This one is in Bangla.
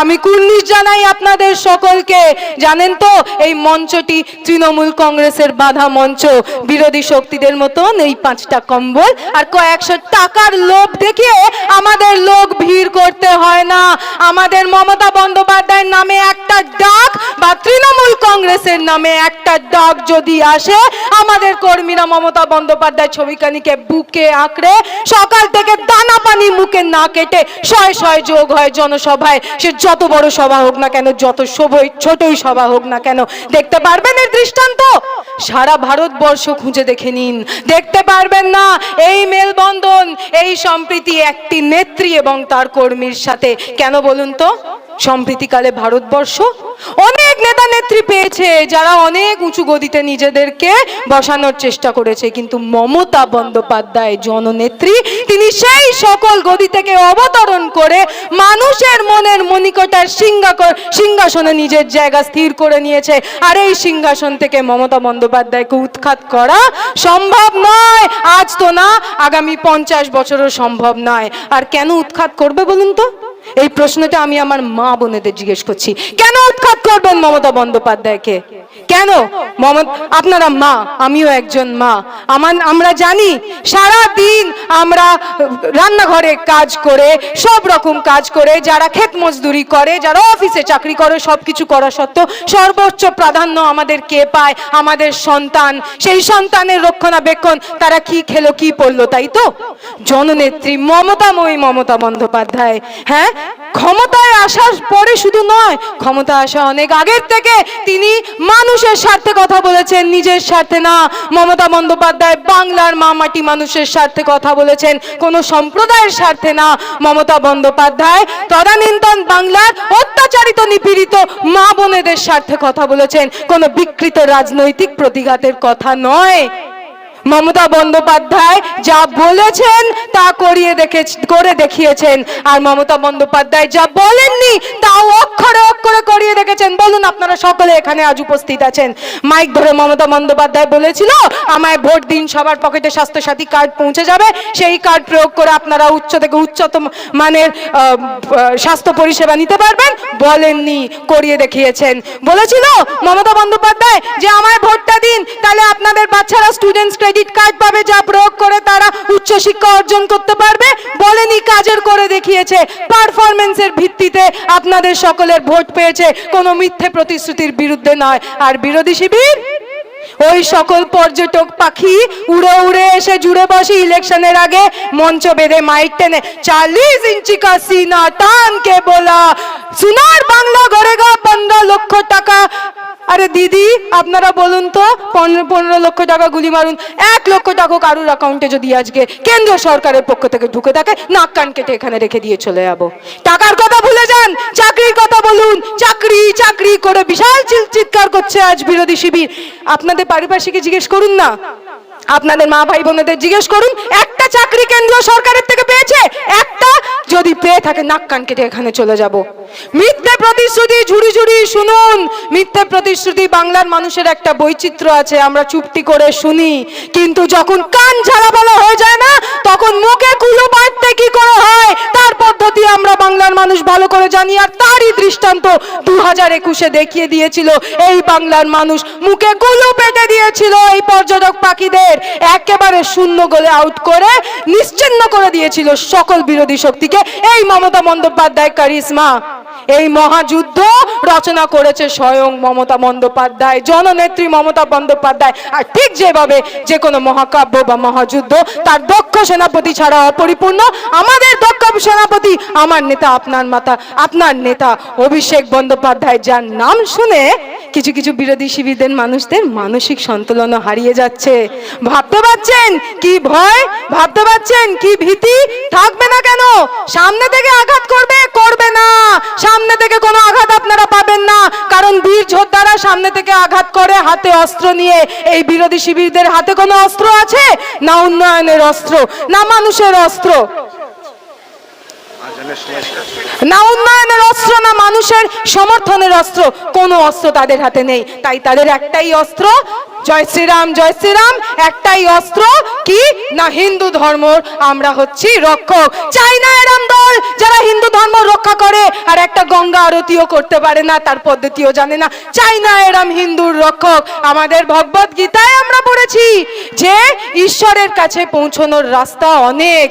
আমি কুর্নিশ জানাই আপনাদের সকলকে। জানেন তো, এই মঞ্চটি তৃণমূল কংগ্রেসের বাধা মঞ্চ। বিরোধী শক্তিদের মতন এই পাঁচটা কম্বল আর কয়েকশো টাকার লোভ দেখিয়ে আমাদের লোক ভিড় করতে হয় না। আমাদের মমতা বন্দ্যোপাধ্যায়ের নামে একটা ডাক বা তৃণমূল কংগ্রেসের নামে একটা ডাক যদি আসে, আমাদের কর্মীরা মমতা বন্দ্যোপাধ্যায় ছবিখানিকে বুকে আঁকড়ে সকাল থেকে দানা পানি মুখে না কেটে, শয় শয় যোগ হয় জনসভায়। সে যত বড় সভা হোক না কেন, যত সবই ছোটই সভা হোক না কেন, দেখতে পারবেন এর দৃষ্টান্ত? সারা ভারতবর্ষ খুঁজে দেখে নিন। দেখতে পারবেন না, এই মেলবন্ধন, এই সম্প্রীতি একটি নেত্রী এবং তার কর্মীর সাথে। কেন বলুন তো? সম্প্রীতিকালে ভারতবর্ষ অনেক নেতা নেত্রী পেয়েছে, যারা অনেক উঁচু গদিতে নিজেদেরকে বসানোর চেষ্টা করেছে। কিন্তু মমতা বন্দ্যোপাধ্যায় জননেত্রী, তিনি সেই সকল গদি থেকে অবতরণ করে মানুষের মনের মনিকটার সিংহাসনে নিজের জায়গা স্থির করে নিয়েছে। আর এই সিংহাসন থেকে মমতা বন্দ্যোপাধ্যায়কে উৎখাত করা সম্ভব নয়। আজ তো না, আগামী পঞ্চাশ বছরও সম্ভব নয়। আর কেন উৎখাত করবে বলুন তো? এই প্রশ্নটা আমি আমার মা বোনেদের জিজ্ঞেস করছি। কেন উৎখাত করবেন মমতা বন্দ্যোপাধ্যায়কে? কেন? মমতা, আপনারা মা, আমিও একজন মা। আমার, আমরা জানি সারা দিন আমরা রান্নাঘরে কাজ করে, সব রকম কাজ করে, যারা ক্ষেত মজদুরি করে, যারা অফিসে চাকরি করে সব কিছু করা সত্ত্বেও সর্বোচ্চ প্রাধান্য আমাদের কে পায়? আমাদের সন্তান। সেই সন্তানের রক্ষণাবেক্ষণ তারা কি খেলো, কি পড়ল, তাই তো? জননেত্রী মমতাময়ী মমতা বন্দ্যোপাধ্যায় হ্যাঁ? ক্ষমতায় আসার পরে শুধু নয় ক্ষমতা আসা অনেক আগের থেকে তিনি মানুষের স্বার্থে কথা বলেছেন, নিজের স্বার্থে না। মমতা বন্দ্যোপাধ্যায় বাংলার মা মাটি মানুষের স্বার্থে কথা বলেছেন, কোন সম্প্রদায়ের স্বার্থে না। মমতা বন্দ্যোপাধ্যায় তদানীন্তন বাংলার অত্যাচারিত, নিপীড়িত মা বোনেদের স্বার্থে কথা বলেছেন, কোন বিকৃত রাজনৈতিক প্রতিঘাতের কথা নয়। মমতা বন্দ্যোপাধ্যায় যা বলেছেন তা করিয়ে দেখে, করে দেখিয়েছেন। আর মমতা বন্দ্যোপাধ্যায় যা বলেননি, তাও অক্ষরে অক্ষরে করিয়ে দেখেছেন। বলুন, আপনারা সকলে এখানে আজ উপস্থিত আছেন। মাইক ধরে মমতা বন্দ্যোপাধ্যায় বলেছিল, আমায় ভোট দিন, সবার পকেটে স্বাস্থ্যসাথী কার্ড পৌঁছে যাবে। সেই কার্ড প্রয়োগ করে আপনারা উচ্চ থেকে উচ্চতম মানের স্বাস্থ্য পরিষেবা নিতে পারবেন। বলেননি, করিয়ে দেখিয়েছেন। বলেছিল মমতা বন্দ্যোপাধ্যায় যে আমায় ভোটটা দিন বাচ্চারা স্টুডেন্টস ক্রেডিট কার্ড পাবে, যা প্রয়োগ করে তারা উচ্চশিক্ষা অর্জন করতে পারবে, বলেনি কাজের করে দেখিয়েছে। পারফরমেন্সের ভিত্তিতে আপনাদের সকলের ভোট পেয়েছে। কোনো মিথ্যে প্রতিশ্রুতির বিরুদ্ধে নয়। আর বিরোধী শিবির ওই সকল পর্যটক পাখি উড়ে উড়ে এসে জুড়ে বসে ইলেকশনের আগে মঞ্চ বেঁধে মাইক টেনে চাল্লিশ ইঞ্চি কা সিনা টান কে বলা সোনার বাংলা গড়েগা পনেরো লক্ষ টাকা। আরে দিদি, আপনারা বলুন তো পনেরো লক্ষ টাকা গুলি মারুন, এক লক্ষ টাকা কারুর অ্যাকাউন্টে যদি আজকে কেন্দ্র সরকারের পক্ষ থেকে ঢুকে থাকে, নাক কান কেটে এখানে রেখে দিয়ে চলে যাব। টাকার কথা ভুলে যান, চাকরির কথা বলুন, চাকরি চাকরি করে বিশাল চিৎকার করছে আজ বিরোধী শিবির। আপনাদের পারিপার্শ্বিকে জিজ্ঞেস করুন না। আপনাদের মা ভাই বোনেদের জিজ্ঞেস করুন, একটা চাকরি কেন্দ্র সরকারের থেকে পেয়েছে? একটা? যদি পেয়ে থাকে, নাক কান কেটে এখানে চলে যাব। মিথ্যে প্রতিশ্রুতি, ঝুড়ি ঝুড়ি, শুনুন। মিথ্যে প্রতিশ্রুতি বাংলার মানুষের একটা বৈচিত্র্য আছে, আমরা চুপটি করে শুনি। কিন্তু যখন কান ঝাড়া বলা হয়ে যায় না, তখন মুখে কুলো বাঁধতে কি করে হয়? তার পদ্ধতি আমরা বাংলার মানুষ ভালো করে জানি, আর তারই দৃষ্টান্ত দু হাজার একুশে দেখিয়ে দিয়েছিল। এই বাংলার মানুষ মুখে কুলো পেটে দিয়েছিল এই পর্যটক পাখিদের। একেবারে শূন্য গোলে আউট করে নিশ্চিন্ন করে দিয়েছিল সকল বিরোধী শক্তিকে। এই মমতা বন্দ্যোপাধ্যায় কারিশ্মা। এই মহাযুদ্ধ রচনা করেছে স্বয়ং মমতা বন্দ্যোপাধ্যায়, জননেত্রী মমতা বন্দ্যোপাধ্যায়। আর ঠিক যেভাবে যে কোনো মহাকাব্য বা মহাযুদ্ধ, তার দক্ষ সেনাপতি ছাড়া অপরিপূর্ণ। আমাদের দক্ষ সেনাপতি আমার নেতা, আপনার মাতা, আপনার নেতা অভিষেক বন্দ্যোপাধ্যায়, যার নাম শুনে কিছু কিছু বিরোধী শিবিরদের মানুষদের মানসিক সন্তুলন হারিয়ে যাচ্ছে। ভাবতে পারছেন? কি ভয়? ভাবতে পারছেন? কি ভীতি? থাকবে না কেন? সামনে থেকে আঘাত করবে করবে না। সামনে থেকে কোনো আঘাত আপনারা পাবেন না। কারণ বীর যোদ্ধারা সামনে থেকে আঘাত করে হাতে অস্ত্র নিয়ে। এই বিরোধী শিবিরদের হাতে কোনো অস্ত্র আছে? না উন্নয়নের অস্ত্র, না মানুষের অস্ত্র। না উন্নয়নের অস্ত্র, না মানুষের সমর্থনের অস্ত্র, কোনো অস্ত্র তাদের হাতে নেই। তাই তাদের একটাই অস্ত্র, জয় শ্রীরাম জয় শ্রীরাম, একটাই অস্ত্র কি? না হিন্দু ধর্ম আমরা হচ্ছি রক্ষক। চাই না এরম দল যারা হিন্দু ধর্ম রক্ষা করে, আর একটা গঙ্গা আরতিও করতে পারে না, তার পদ্ধতিও জানে না। চাই না এরম হিন্দুর রক্ষক। আমাদের ভগবত গীতায় আমরা পড়েছি যে, ঈশ্বরের কাছে পৌঁছানোর রাস্তা অনেক।